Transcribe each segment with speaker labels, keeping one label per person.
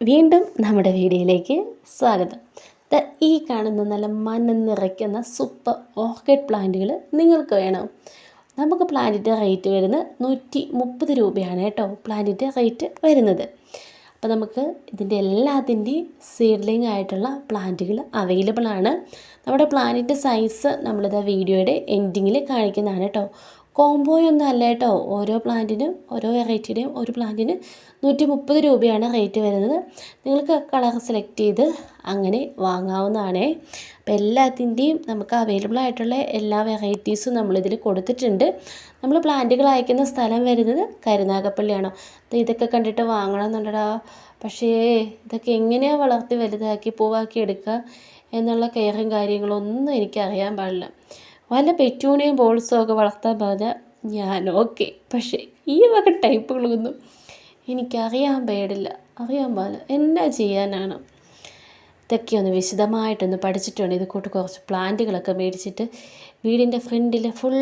Speaker 1: വീണ്ടും നമ്മുടെ വീഡിയോയിലേക്ക് സ്വാഗതം. ദ ഈ കാണുന്ന നല്ല മനം നിറയ്ക്കുന്ന സൂപ്പർ ഓർക്കിഡ് പ്ലാന്റുകൾ നിങ്ങൾക്ക് വേണം. നമുക്ക് പ്ലാന്റിന്റെ റേറ്റ് വരുന്നത് നൂറ്റി മുപ്പത് രൂപയാണ് കേട്ടോ പ്ലാന്റിന്റെ റേറ്റ് വരുന്നത്. അപ്പോൾ നമുക്ക് ഇതിന്റെ എല്ലാത്തിന്റെയും സീഡ്ലിംഗ് ആയിട്ടുള്ള പ്ലാന്റുകൾ അവൈലബിൾ ആണ്. നമ്മുടെ പ്ലാന്റിന്റെ സൈസ് നമ്മളിത് വീഡിയോയുടെ എൻഡിങ്ങിൽ കാണിക്കുന്നതാണ് കേട്ടോ. കോംബോയൊന്നും അല്ല കേട്ടോ. ഓരോ പ്ലാന്റിനും ഓരോ വെറൈറ്റിയുടെയും ഒരു പ്ലാന്റിന് നൂറ്റി മുപ്പത് രൂപയാണ് റേറ്റ് വരുന്നത്. നിങ്ങൾക്ക് കളർ സെലക്ട് ചെയ്ത് അങ്ങനെ വാങ്ങാവുന്നതാണ്. അപ്പോൾ എല്ലാത്തിന്റെയും നമുക്ക് അവൈലബിൾ ആയിട്ടുള്ള എല്ലാ വെറൈറ്റീസും നമ്മളിതിൽ കൊടുത്തിട്ടുണ്ട്. നമ്മൾ പ്ലാന്റുകൾ അയക്കുന്ന സ്ഥലം വരുന്നത് കരുനാഗപ്പള്ളിയാണോ? ഇതൊക്കെ കണ്ടിട്ട് വാങ്ങണമെന്നുണ്ടടാ. പക്ഷേ ഇതൊക്കെ എങ്ങനെയാണ് വളർത്തി വലുതാക്കി പൂവാക്കി എടുക്കുക എന്നുള്ള കെയറും കാര്യങ്ങളൊന്നും എനിക്കറിയാൻ പാടില്ല. വല്ല പെറ്റൂണിയും ബോൾസും ഒക്കെ വളർത്താൻ പറഞ്ഞാൽ ഞാൻ ഓക്കെ. പക്ഷേ ഈ വക ടൈപ്പുകളൊന്നും എനിക്കറിയാൻ പാടില്ല. അറിയാൻ പാടില്ല. എന്നാ ചെയ്യാനാണ്? ഇതൊക്കെ ഒന്ന് വിശദമായിട്ടൊന്ന് പഠിച്ചിട്ടുണ്ട്. ഇത് കൂട്ട് കുറച്ച് പ്ലാന്റുകളൊക്കെ മേടിച്ചിട്ട് വീടിന്റെ ഫ്രണ്ടിൽ ഫുൾ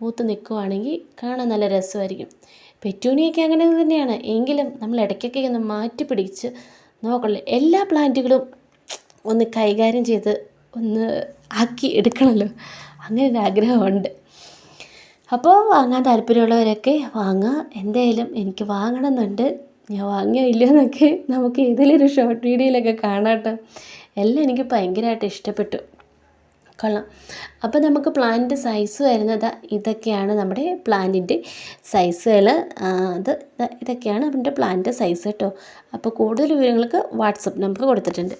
Speaker 1: പൂത്ത് നിൽക്കുവാണെങ്കിൽ കാണാൻ നല്ല രസമായിരിക്കും. പെറ്റൂണിയൊക്കെ അങ്ങനെ തന്നെയാണ്. എങ്കിലും നമ്മൾ ഇടയ്ക്കൊക്കെ ഒന്ന് മാറ്റി പിടിച്ച് നോക്കണല്ലോ എല്ലാ പ്ലാന്റുകളും ഒന്ന് കൈകാര്യം ചെയ്ത് ഒന്ന് ആക്കി എടുക്കണമല്ലോ. അങ്ങനെ ഒരു ആഗ്രഹമുണ്ട് അപ്പോൾ വാങ്ങാൻ താല്പര്യമുള്ളവരൊക്കെ വാങ്ങുക എന്തായാലും എനിക്ക് വാങ്ങണമെന്നുണ്ട്. ഞാൻ വാങ്ങിയോ ഇല്ലയോ എന്നൊക്കെ നമുക്ക് ഏതെങ്കിലും ഷോർട്ട് വീഡിയോയിലൊക്കെ കാണാം എല്ലാം എനിക്ക് ഭയങ്കരമായിട്ട് ഇഷ്ടപ്പെട്ടു. കൊള്ളാം. അപ്പോൾ നമുക്ക് പ്ലാന്റ് സൈസ് വരുന്നത് ഇതൊക്കെയാണ് നമ്മുടെ പ്ലാന്റിന്റെ സൈസുകൾ അത് ഇതൊക്കെയാണ് നമ്മുടെ പ്ലാന്റ് സൈസ് കേട്ടോ അപ്പോൾ കൂടുതൽ വിവരങ്ങൾക്ക് വാട്സപ്പ് നമ്പർ കൊടുത്തിട്ടുണ്ട്.